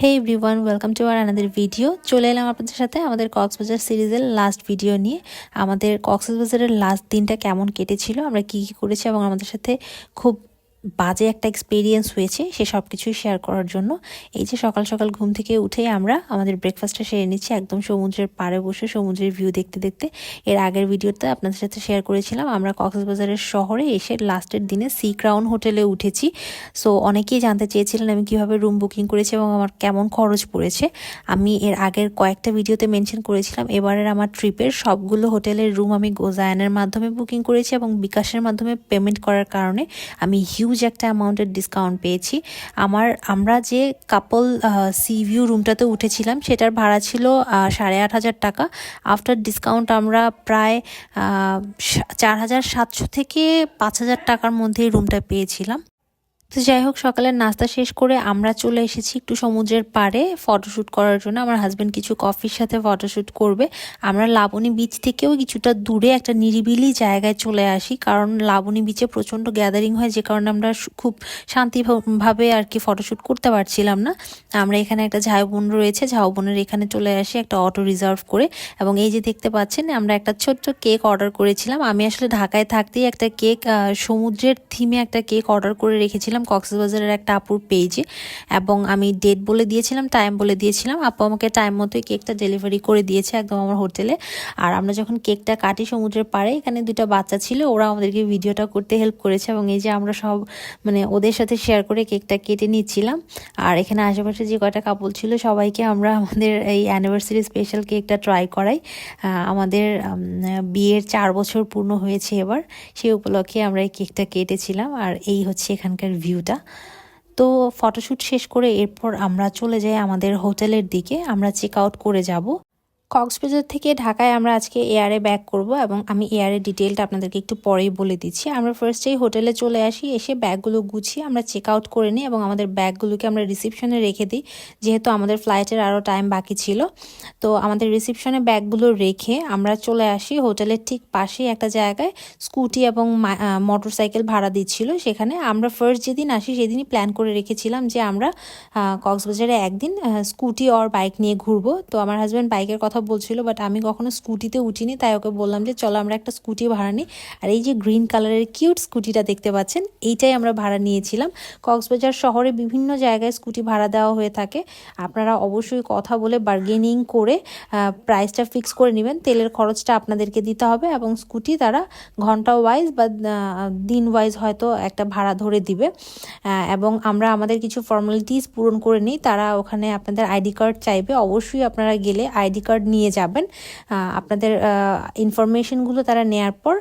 Hey everyone welcome to আর আনাদের video চলে এলাম আপনাদের সাথে আমাদের কক্সবাজার সিরিজের লাস্ট ভিডিও নিয়ে। আমাদের কক্সবাজারের লাস্ট দিনটা কেমন কেটেছিল, আমরা কি কি করেছি এবং আমাদের সাথে খুব বাজে একটা এক্সপিরিয়েন্স হয়েছে সে সব কিছুই শেয়ার করার জন্য। এই যে সকাল সকাল ঘুম থেকে উঠেই আমরা আমাদের ব্রেকফাস্টটা সেরে নিচ্ছি, একদম সমুদ্রের পাড়ে বসে সমুদ্রের ভিউ দেখতে দেখতে। এর আগের ভিডিওতে আপনাদের সাথে শেয়ার করেছিলাম, আমরা কক্সবাজারের শহরে এসে লাস্টের দিনে সি ক্রাউন হোটেলে উঠেছি। সো অনেকেই জানতে চেয়েছিলেন আমি কীভাবে রুম বুকিং করেছি এবং আমার কেমন খরচ পড়েছে। আমি এর আগের কয়েকটা ভিডিওতে মেনশন করেছিলাম, এবারের আমার ট্রিপের সবগুলো হোটেলের রুম আমি গোজায়নের মাধ্যমে বুকিং করেছি এবং বিকাশের মাধ্যমে পেমেন্ট করার কারণে আমি হিউজ একটা অ্যামাউন্টের ডিসকাউন্ট পেয়েছি। আমার, আমরা যে কাপল সি ভিউ রুমটাতে উঠেছিলাম, সেটার ভাড়া ছিল সাড়ে আট হাজার টাকা। আফটার ডিসকাউন্ট আমরা প্রায় চার হাজার সাতশো থেকে পাঁচ হাজার টাকার মধ্যে রুমটা পেয়েছিলাম। তো যাই হোক, সকালের নাস্তা শেষ করে আমরা চলে এসেছি একটু সমুদ্রের পাড়ে ফটোশ্যুট করার জন্য। আমার হাজব্যান্ড কিছু কফির সাথে ফটোশ্যুট করবে। আমরা লাবণী বিচ থেকেও কিছুটা দূরে একটা নিরিবিলি জায়গায় চলে আসি, কারণ লাবণী বিচে প্রচণ্ড গ্যাদারিং হয়, যে কারণে আমরা খুব শান্তিভাবে আর কি ফটোশ্যুট করতে পারছিলাম না। আমরা এখানে একটা ঝাউবন রয়েছে ঝাউবনের এখানে চলে আসি একটা অটো রিজার্ভ করে। এবং এই যে দেখতে পাচ্ছেন, আমরা একটা ছোট্ট কেক অর্ডার করেছিলাম। আমি আসলে ঢাকায় থাকতেই একটা কেক সমুদ্রের থিমে একটা কেক অর্ডার করে রেখেছিলাম। কক্সবাজারের একটা আপুর পেজে এবং আমি ডেট বলে দিয়েছিলাম টাইম বলে দিয়েছিলাম। আপু আমাকে টাইম মতোই কেকটা ডেলিভারি করে দিয়েছে একদম আমার হোটেলে আর আমরা যখন কেকটা কাটি সমুদ্রের পাড়ে, এখানে দুটো বাচ্চা ছিল ওরা আমাদেরকে ভিডিওটা করতে হেল্প করেছে এবং এই যে আমরা সব মানে ওদের সাথে শেয়ার করে কেকটা কেটে নিচ্ছিলাম। আর এখানে আশেপাশে যে কয়টা কাপল ছিল, সবাইকে আমরা আমাদের এই অ্যানিভার্সারি স্পেশাল কেকটা ট্রাই করাই। আমাদের বিয়ের চার বছর পূর্ণ হয়েছে এবার। সেই উপলক্ষে আমরা এই কেকটা কেটেছিলাম। আর এই হচ্ছে এখানকার ভিউটা তো ফটোশ্যুট শেষ করে এরপর আমরা চলে যাই আমাদের হোটেলের দিকে। আমরা চেক আউট করে যাব। কক্সবাজার থেকে ঢাকায় আমরা আজকে এয়ারে ব্যাক করব এবং আমি এয়ারের ডিটেলটা আপনাদেরকে একটু পরেই বলে দিচ্ছি। আমরা ফার্স্টেই হোটেলে চলে আসি, এসে ব্যাগগুলো গুছিয়ে আমরা চেক আউট করে নিই এবং আমাদের ব্যাগগুলোকে আমরা রিসিপশনে রেখে দিই, যেহেতু আমাদের ফ্লাইটের আরও টাইম বাকি ছিল। তো আমাদের রিসিপশনে ব্যাগগুলো রেখে আমরা চলে আসি হোটেলের ঠিক পাশেই একটা জায়গায় স্কুটি এবং মোটর সাইকেল ভাড়া দিচ্ছিল সেখানে। আমরা ফার্স্ট যেদিন আসি সেদিনই প্ল্যান করে রেখেছিলাম যে আমরা কক্সবাজারে একদিন স্কুটি অর বাইক নিয়ে ঘুরবো। তো আমার হাজব্যান্ড বাইকের কথা বলছিল বাট আমি কখনো স্কুটিতে উঠিনি, তাই ওকে বললাম যে, চলো আমরা একটা স্কুটি ভাড়া নিই। আর এই যে গ্রিন কালারের কিউট স্কুটিটা দেখতে পাচ্ছেন, এইটাই আমরা ভাড়া নিয়েছিলাম। কক্সবাজার শহরে বিভিন্ন জায়গায় স্কুটি ভাড়া দেওয়া হয়ে থাকে। আপনারা অবশ্যই কথা বলে বার্গেনিং করে প্রাইসটা ফিক্স করে নেবেন। তেলের খরচটা আপনাদেরকে দিতে হবে এবং স্কুটি তারা ঘণ্টা ওয়াইজ বা দিন ওয়াইজ হয়তো একটা ভাড়া ধরে দিবে। এবং আমরা আমাদের কিছু ফর্মালিটিস পূরণ করে নিই। তারা ওখানে আপনাদের আইডি কার্ড চাইবে। অবশ্যই আপনারা গেলে আইডি কার্ড নিয়ে যাবেন। আপনাদের ইনফরমেশনগুলো তারা নেয়ার পর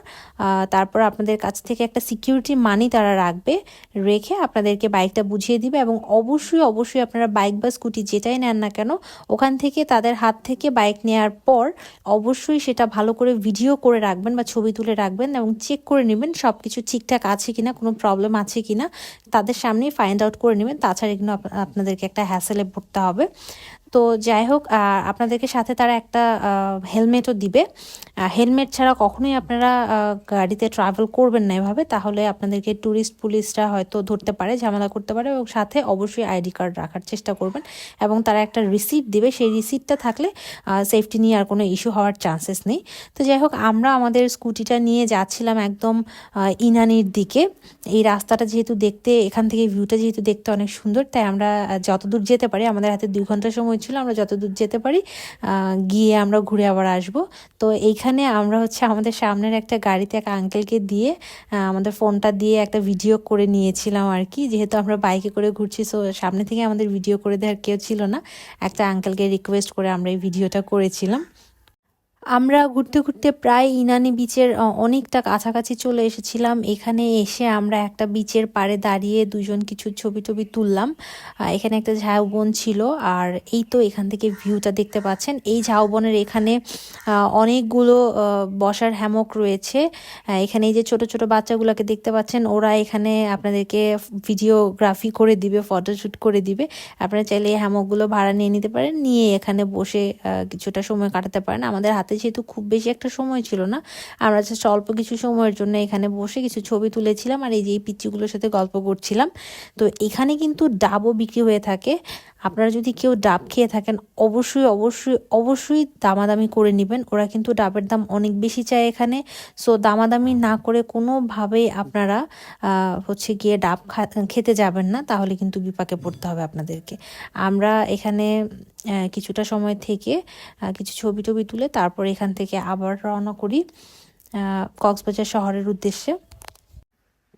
তারপর আপনাদের কাছ থেকে একটা সিকিউরিটি মানি তারা রাখবে, রেখে আপনাদেরকে বাইকটা বুঝিয়ে দিবে এবং অবশ্যই অবশ্যই আপনারা বাইক বা স্কুটি যেটাই নেন না কেন, ওখান থেকে তাদের হাত থেকে বাইক নেওয়ার পর অবশ্যই সেটা ভালো করে ভিডিও করে রাখবেন বা ছবি তুলে রাখবেন এবং চেক করে নেবেন সব কিছু ঠিকঠাক আছে কিনা, কোনো প্রবলেম আছে কিনা, তাদের সামনেই ফাইন্ড আউট করে নেবেন। তাছাড়া এগুলো আপ- আপনাদেরকে একটা হ্যাসেলে পড়তে হবে। তো যাই হোক আপনাদেরকে সাথে তারা একটা হেলমেটও দিবে। হেলমেট ছাড়া কখনোই আপনারা গাড়িতে ট্রাভেল করবেন না এভাবে। তাহলে আপনাদেরকে ট্যুরিস্ট পুলিশরা হয়তো ধরতে পারে, ঝামেলা করতে পারে এবং সাথে অবশ্যই আইডি কার্ড রাখার চেষ্টা করবেন এবং তারা একটা রিসিপ্ট দিবে। সেই রিসিপ্টটা থাকলে সেফটি নিয়ে আর কোনো ইস্যু হওয়ার চান্সেস নেই। তো যাই হোক, আমরা আমাদের স্কুটিটা নিয়ে যাচ্ছিলাম একদম ইনানির দিকে। এই রাস্তাটা যেহেতু দেখতে, এখান থেকে ভিউটা যেহেতু দেখতে অনেক সুন্দর, তাই আমরা যতদূর যেতে পারি, আমাদের হাতে দুই ঘণ্টা সময় ছিল, আমরা যতদূর যেতে পারি গিয়ে আমরা ঘুরে আবার আসব। তো এইখানে আমরা হচ্ছে আমাদের সামনের একটা গাড়িতে এক আঙ্কেলকে দিয়ে আমাদের ফোনটা দিয়ে একটা ভিডিও করে নিয়েছিলাম আর কি। যেহেতু আমরা বাইকে করে ঘুরছি সো সামনে থেকে আমাদের ভিডিও করে দেওয়ার কেউ ছিল না। একটা আঙ্কেলকে রিকোয়েস্ট করে আমরা এই ভিডিওটা করেছিলাম। আমরা ঘুরতে ঘুরতে প্রায় ইনানি বিচের অনেকটা কাছাকাছি চলে এসেছিলাম। এখানে এসে আমরা একটা বিচের পাড়ে দাঁড়িয়ে দুজন কিছু ছবি টবি তুললাম। এখানে একটা ঝাউবন ছিল আর এই তো এখান থেকে ভিউটা দেখতে পাচ্ছেন। এই ঝাউবনের এখানে অনেকগুলো বসার হ্যামক রয়েছে। এখানে এই যে ছোট ছোট বাচ্চাগুলোকে দেখতে পাচ্ছেন, ওরা এখানে আপনাদেরকে ভিডিওগ্রাফি করে দিবে ফটোশ্যুট করে দিবে। আপনারা চাইলে এই হ্যামকগুলো ভাড়া নিয়ে নিতে পারেন, নিয়ে এখানে বসে কিছুটা সময় কাটাতে পারেন। আমাদের হাতে যেহেতু খুব বেশি একটা সময় ছিল না, আমরা জাস্ট অল্প কিছু সময়ের জন্য এখানে বসে কিছু ছবি তুলেছিলাম আর এই যে এই পিচ্চিগুলোর সাথে গল্প করছিলাম। তো এখানে কিন্তু ডাবও বিক্রি হয়ে থাকে। আপনারা যদি কেউ ডাব খেয়ে থাকেন, অবশ্যই অবশ্যই অবশ্যই দামাদামি করে নেবেন। ওরা কিন্তু ডাবের দাম অনেক বেশি চায় এখানে। সো দামাদামি না করে কোনোভাবেই আপনারা হচ্ছে গিয়ে ডাব খেতে যাবেন না। তাহলে কিন্তু বিপাকে পড়তে হবে আপনাদেরকে। আমরা এখানে কিছুটা সময় থেকে কিছু ছবি টবি তুলে তারপর এখান থেকে আবার রওনা করি কক্সবাজার শহরের উদ্দেশ্যে।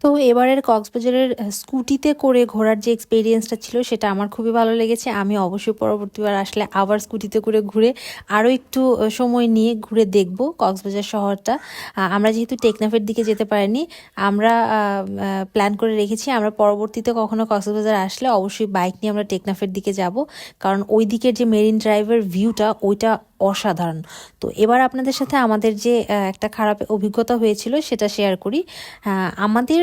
তো এবারের কক্সবাজারের স্কুটিতে করে ঘোরার যে এক্সপিরিয়েন্সটা ছিল, সেটা আমার খুবই ভালো লেগেছে। আমি অবশ্যই পরবর্তীবার আসলে আবার স্কুটিতে করে ঘুরে আরও একটু সময় নিয়ে ঘুরে দেখব কক্সবাজার শহরটা। আমরা যেহেতু টেকনাফের দিকে যেতে পারিনি, আমরা প্ল্যান করে রেখেছি। আমরা পরবর্তীতে কখনো কক্সবাজার আসলে অবশ্যই বাইক নিয়ে আমরা টেকনাফের দিকে যাব। কারণ ওই দিকের যে মেরিন ড্রাইভের ভিউটা ওইটা অসাধারণ। তো এবার আপনাদের সাথে আমাদের যে একটা খারাপ অভিজ্ঞতা হয়েছিল সেটা শেয়ার করি। আমাদের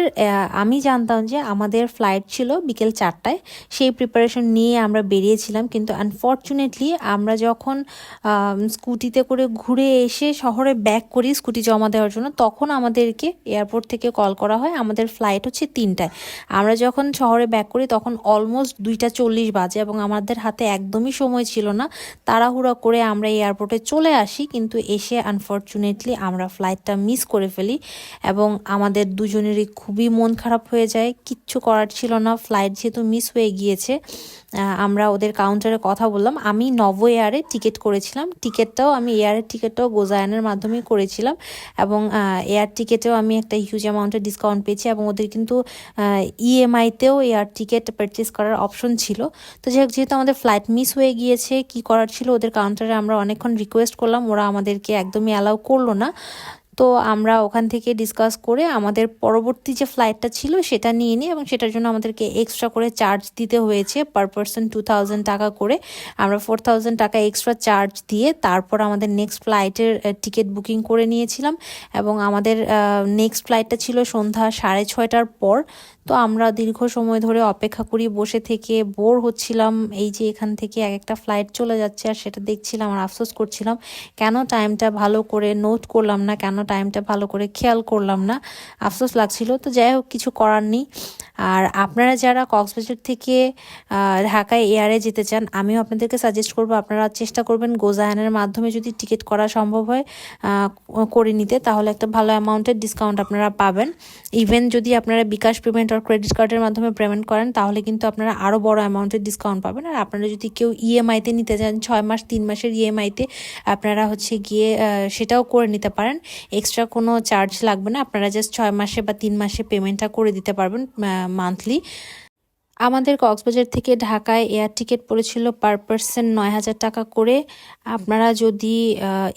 আমি জানতাম যে আমাদের ফ্লাইট ছিল বিকেল চারটায়। সেই প্রিপারেশন নিয়ে আমরা বেরিয়েছিলাম কিন্তু আনফর্চুনেটলি আমরা যখন স্কুটিতে করে ঘুরে এসে শহরে ব্যাক করি স্কুটি জমা দেওয়ার জন্য, তখন আমাদেরকে এয়ারপোর্ট থেকে কল করা হয়। আমাদের ফ্লাইট হচ্ছে তিনটায়। আমরা যখন শহরে ব্যাক করি তখন অলমোস্ট দুইটা চল্লিশ বাজে এবং আমাদের হাতে একদমই সময় ছিল না। তাড়াহুড়া করে আমরা এয়ারপোর্টে চলে আসি, কিন্তু এসে আনফর্চুনেটলি আমরা ফ্লাইটটা মিস করে ফেলি এবং আমাদের দুজনেরই খুবই মন খারাপ হয়ে যায়। কিচ্ছু করার ছিল না ফ্লাইট যেহেতু মিস হয়ে গিয়েছে আমরা ওদের কাউন্টারে কথা বললাম। আমি নব এয়ারে টিকিট করেছিলাম। টিকিটটাও আমি এয়ারের টিকিটটাও গোজায়নের মাধ্যমেই করেছিলাম এবং এয়ার টিকিটেও আমি একটা হিউজ অ্যামাউন্টের ডিসকাউন্ট পেয়েছি এবং ওদের কিন্তু ইএমআইতেও এয়ার টিকিট পারচেস করার অপশন ছিল। তো যাই হোক, যেহেতু আমাদের ফ্লাইট মিস হয়ে গিয়েছে, কি করার ছিল ওদের কাউন্টারে আমরা অনেকক্ষণ রিকোয়েস্ট করলাম। ওরা আমাদেরকে একদমই অ্যালাউ করল না। তো আমরা ওখান থেকে ডিসকাস করে আমাদের পরবর্তী যে ফ্লাইটটা ছিল সেটা নিয়ে নিই এবং সেটার জন্য আমাদেরকে এক্সট্রা করে চার্জ দিতে হয়েছে পার পারসন টু থাউজেন্ড টাকা করে। আমরা ফোর থাউজেন্ড টাকা এক্সট্রা চার্জ দিয়ে তারপর আমাদের নেক্সট ফ্লাইটের টিকিট বুকিং করে নিয়েছিলাম এবং আমাদের নেক্সট ফ্লাইটটা ছিল সন্ধ্যা সাড়ে ছয়টার পর। তো আমরা দীর্ঘ সময় ধরে অপেক্ষা করি, বসে থেকে বোর হচ্ছিলাম। এই যে এখান থেকে এক একটা ফ্লাইট চলে যাচ্ছে আর সেটা দেখছিলাম আর আফসোস করছিলাম। কেন টাইমটা ভালো করে নোট করলাম না? কেন টাইমটা ভালো করে খেয়াল করলাম না? আফসোস লাগছিল। তো যাই হোক, কিছু করার নেই। আর আপনারা যারা কক্সবাজার থেকে ঢাকায় এয়ারে যেতে চান, আমিও আপনাদেরকে সাজেস্ট করব, আপনারা চেষ্টা করবেন গোজায়নের মাধ্যমে যদি টিকিট করা সম্ভব হয় করে নিতে। তাহলে একটা ভালো অ্যামাউন্টের ডিসকাউন্ট আপনারা পাবেন। ইভেন যদি আপনারা বিকাশ পেমেন্ট আর ক্রেডিট কার্ডের মাধ্যমে পেমেন্ট করেন, তাহলে কিন্তু আপনারা আরও বড় অ্যামাউন্টের ডিসকাউন্ট পাবেন। আর আপনারা যদি কেউ ইএমআইতে নিতে চান, ছয় মাস, তিন মাসের ইএমআইতে আপনারা হচ্ছে গিয়ে সেটাও করে নিতে পারেন। এক্সট্রা কোনো চার্জ লাগবে না, আপনারা জাস্ট ছয় মাসে বা তিন মাসে পেমেন্টটা করে দিতে পারবেন মান্থলি আমাদের কক্সবাজার থেকে ঢাকায় এয়ার টিকিট পড়েছিল পার পার্সন নয় হাজার টাকা করে। আপনারা যদি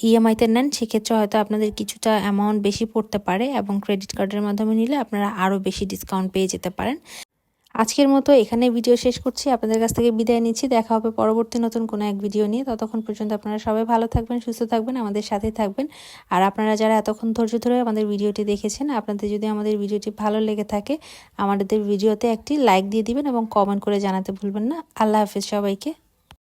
ইএমআইতে নেন, সেক্ষেত্রে হয়তো আপনাদের কিছুটা অ্যামাউন্ট বেশি পড়তে পারে এবং ক্রেডিট কার্ডের মাধ্যমে নিলে আপনারা আরও বেশি ডিসকাউন্ট পেয়ে যেতে পারেন। আজকের মতো এখানে ভিডিও শেষ করছি। আপনাদের কাছ থেকে বিদায় নিচ্ছি। দেখা হবে পরবর্তী নতুন কোনো এক ভিডিও নিয়ে। ততক্ষণ পর্যন্ত আপনারা সবাই ভালো থাকবেন, সুস্থ থাকবেন, আমাদের সাথে থাকবেন। আর আপনারা যারা এতক্ষণ ধৈর্য ধরে আমাদের ভিডিওটি দেখেছেন, আপনাদের যদি আমাদের ভিডিওটি ভালো লেগে থাকে, আমাদের ভিডিওতে একটি লাইক দিয়ে দিবেন এবং কমেন্ট করে জানাতে ভুলবেন না। আল্লাহ হাফিজ সবাইকে।